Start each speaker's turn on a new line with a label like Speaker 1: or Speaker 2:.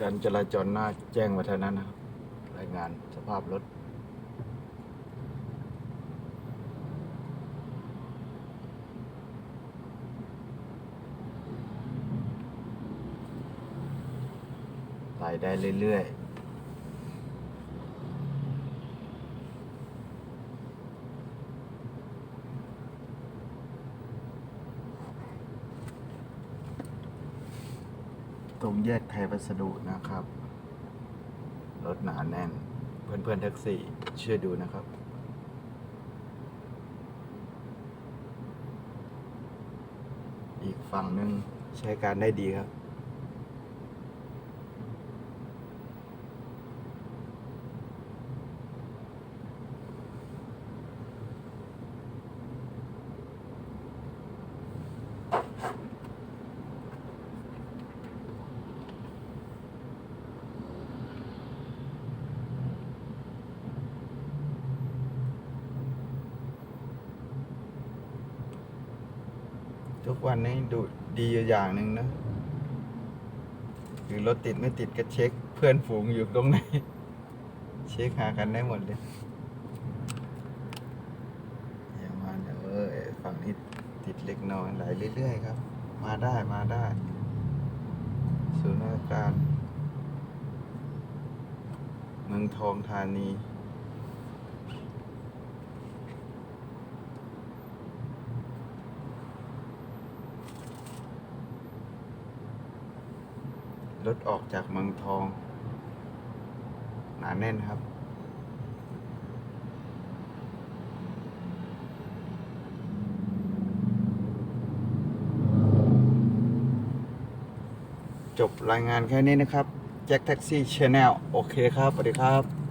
Speaker 1: การจราจรหน้าแจ้งวัฒนะนะครับ รายงานสภาพรถไปได้เรื่อยๆ ตรงแยกไทยวัสดุนะครับ รถหนาแน่น เพื่อนๆแท็กซี่เชื่อดูนะครับอีกฝั่งหนึ่งใช้การได้ดีครับ ทุกวันนี้ดูดีอยู่อย่างหนึ่งนะคือรถติดไม่ติดก็เช็ค เพื่อนฝูงอยู่ตรงไหน เช็คหากันได้หมดเลยอย่ามาเดี๋ยวเออฝั่งนี้ติดเล็กน้อยไหลเรื่อย ๆ ครับ มาได้มาได้ศูนย์ราชการ เมืองทองธานี รถออกจากเมืองทอง หนาแน่นครับ จบรายงานแค่นี้นะครับ แจ็คแท็กซี่ชาแนลโอเคครับ สวัสดีครับ